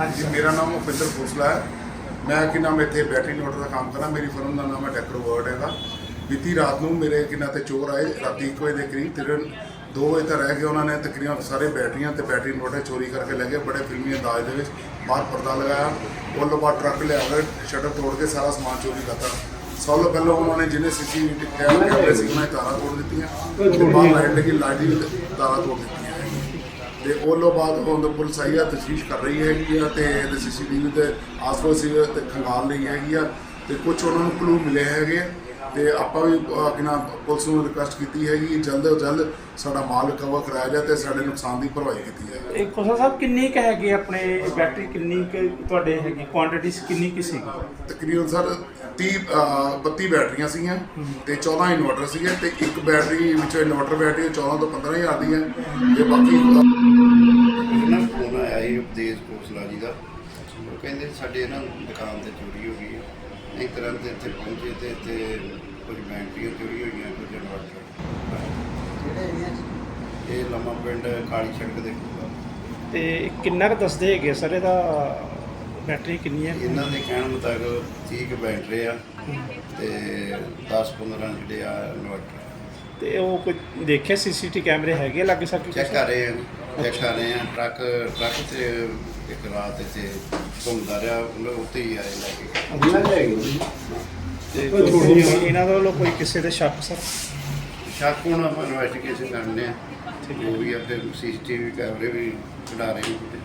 ਹਾਂਜੀ ਮੇਰਾ ਨਾਮ ਉਪਿੰਦਰ ਖੋਸਲਾ ਹੈ। ਮੈਂ ਕਿ ਨਾਮ ਇੱਥੇ ਬੈਟਰੀ ਨੋਟਰ ਦਾ ਕੰਮ ਕਰਦਾ। ਮੇਰੀ ਫਰਮ ਦਾ ਨਾਮ ਹੈ ਟੈਕਰ ਵਰਡ ਹੈਗਾ ਬੀਤੀ ਰਾਤ ਨੂੰ ਮੇਰੇ ਕਿਨਾਂ ਤੇ ਚੋਰ ਆਏ ਰਾਤੀ 1 ਵਜੇ ਦੇ ਕਰੀਬ ਤਕਰੀਬਨ 2 ਵਜੇ ਤੱਕ ਰਹਿ ਕੇ ਉਹਨਾਂ ਨੇ। ਤਕਰੀਬਨ ਸਾਰੇ ਬੈਟਰੀਆਂ ਤੇ ਬੈਟਰੀ ਨੋਟਰ ਚੋਰੀ ਕਰਕੇ ਲੈ ਗਏ। ਬੜੇ ਫਿਲਮੀ ਅੰਦਾਜ਼ ਦੇ ਵਿੱਚ ਬਾਹਰ ਪਰਦਾ ਲਗਾਇਆ। ਉਹ ਬਾਅਦ ਟਰੱਕ ਲਿਆ ਕੇ ਸ਼ਟਰ ਤੋੜ ਕੇ ਸਾਰਾ ਸਮਾਨ ਚੋਰੀ ਕਰਤਾ। ਸਭ ਤੋਂ ਪਹਿਲਾਂ ਉਹਨਾਂ ਨੇ ਜਿਹਨੇ ਸੀਸੀਟੀਵੀ ਕੈਮਰੇ ਸੀ ਉਹਨਾਂ ਦੀ ਤਾਰਾਂ ਤੋੜ ਦਿੱਤੀਆਂ। ਤੇ ਬਾਹਰ ਲਾਈਟ ਲੱਗੀ ਲਾਈਟ ਦੀ ਵੀ ਤਾਰਾਂ ਤੋੜ ਦਿੱਤੀਆਂ। ਤੇ ਉਹ ਤੋਂ ਬਾਅਦ ਹੁਣ ਪੁਲਿਸ ਆਈ ਆ ਤਫਤੀਸ਼ ਕਰ ਰਹੀ ਹੈਗੀ ਆ ਤੇ ਇਹਦੇ ਸੀਸੀਟੀਵੀ ਤੇ ਆਸ-ਪਾਸ ਹੀ ਤੇ ਖੰਗਾਲ ਲਈ ਹੈਗੀ ਆ ਤੇ ਕੁਝ ਉਹਨਾਂ ਨੂੰ ਕਲੂ ਮਿਲੇ ਹੈਗੇ ਆ। ਤੇ ਆਪਾਂ ਵੀ ਅਹ, ਕੀ ਨਾਮ ਪੁਲਿਸ ਨੂੰ ਰਿਕੁਐਸਟ ਕੀਤੀ ਹੈਗੀ ਕਿ ਜਲਦ ਤੋਂ ਜਲਦ ਸਾਡਾ ਮਾਲ ਰਿਕਵਰ ਕਰਾਇਆ ਜਾਏ ਤੇ ਸਾਡੇ ਨੁਕਸਾਨ ਦੀ ਭਰਵਾਈ ਕੀਤੀ ਜਾਏ। ਇਹ ਖੋਸਾ ਸਾਹਿਬ ਕਿੰਨੀ ਕੁ ਹੈਗੀ ਆਪਣੇ ਬੈਟਰੀ ਕਿੰਨੀ ਕੁ ਤੁਹਾਡੇ ਹੈਗੀ ਕੁਆਂਟੀਟੀ ਕਿੰਨੀ ਕੁ ਸੀਗੀ? ਤਕਰੀਬਨ ਸਰ 30 ਅਹ, 32 ਬੈਟਰੀਆਂ ਸੀਗੀਆਂ ਤੇ 14 ਇਨਵਰਟਰ ਸੀਗੇ ਤੇ ਇੱਕ ਬੈਟਰੀ ਵਿੱਚ ਇਨਵਰਟਰ ਬੈਟਰੀ 14 ਤੋਂ 15000 ਦੀ ਹੈ ਤੇ ਬਾਕੀ ਨਾ ਫੋਨ ਆਇਆ ਸੀ ਉਪਦੇਸ਼ ਕੋਸਲਾ ਜੀ ਦਾ। ਉਹ ਕਹਿੰਦੇ ਸਾਡੇ ਨਾ ਦੁਕਾਨ ਤੇ ਚੋਰੀ ਹੋ ਗਈ ਹੈ। ਅਸੀਂ ਤੁਰੰਤ ਇੱਥੇ ਪਹੁੰਚੇ ਤੇ ਇੱਥੇ ਕੁਝ ਬੈਟਰੀਆਂ ਚੋਰੀ ਹੋਈਆਂ ਕੁਝ ਇਨਵਰਟਰ ਇਹ ਲੰਮਾ ਪਿੰਡ ਕਾਲੀ ਸੜਕ ਦੇ ਕੋਲ ਤੇ ਕਿੰਨਾ ਕੁ ਦੱਸਦੇ ਹੈਗੇ ਸਰ ਇਹਦਾ ਬੈਟਰੀ ਕਿੰਨੀ ਹੈ? ਇਹਨਾਂ ਦੇ ਕਹਿਣ ਮੁਤਾਬਕ 30 ਕੁ ਬੈਟਰੀ ਆ ਤੇ 10 15 ਜਿਹੜੇ ਆ ਇਨਵਰਟਰ। ਤੇ ਉਹ ਕੋਈ ਦੇਖਿਆ ਸੀਸੀਟੀ ਕੈਮਰੇ ਹੈਗੇ ਲੱਗ ਸਕੇ ਚੈੱਕ ਕਰ ਰਹੇ ਆ ਦੇਖ ਰਹੇ ਆ ਟਰੱਕ ਟਰੱਕ ਤੇ ਇੱਕ ਰਾਤ ਇੱਥੇ ਘੁੰਮਦਾ ਰਿਹਾ ਉਹਨਾਂ ਉੱਤੇ ਹੀ ਆਏ ਲੈ ਕੇ। ਅੱਲਾ ਲੈ ਗਏ। ਇਹਨਾਂ ਦਾ ਲੋ ਕੋਈ ਕਿਸੇ ਤੇ ਸ਼ੱਕ ਸਰ? ਸ਼ੱਕ ਹੁਣ ਆਪਾਂ ਇਨਵੈਸਟੀਗੇਸ਼ਨ ਕਰਨੇ ਆ। ਤੇ ਜੋ ਵੀ ਫਿਰ ਸੀਸੀਟੀਵੀ ਕੈਮਰੇ ਵੀ ਕਢਾ ਰਹੇ ਹਾਂ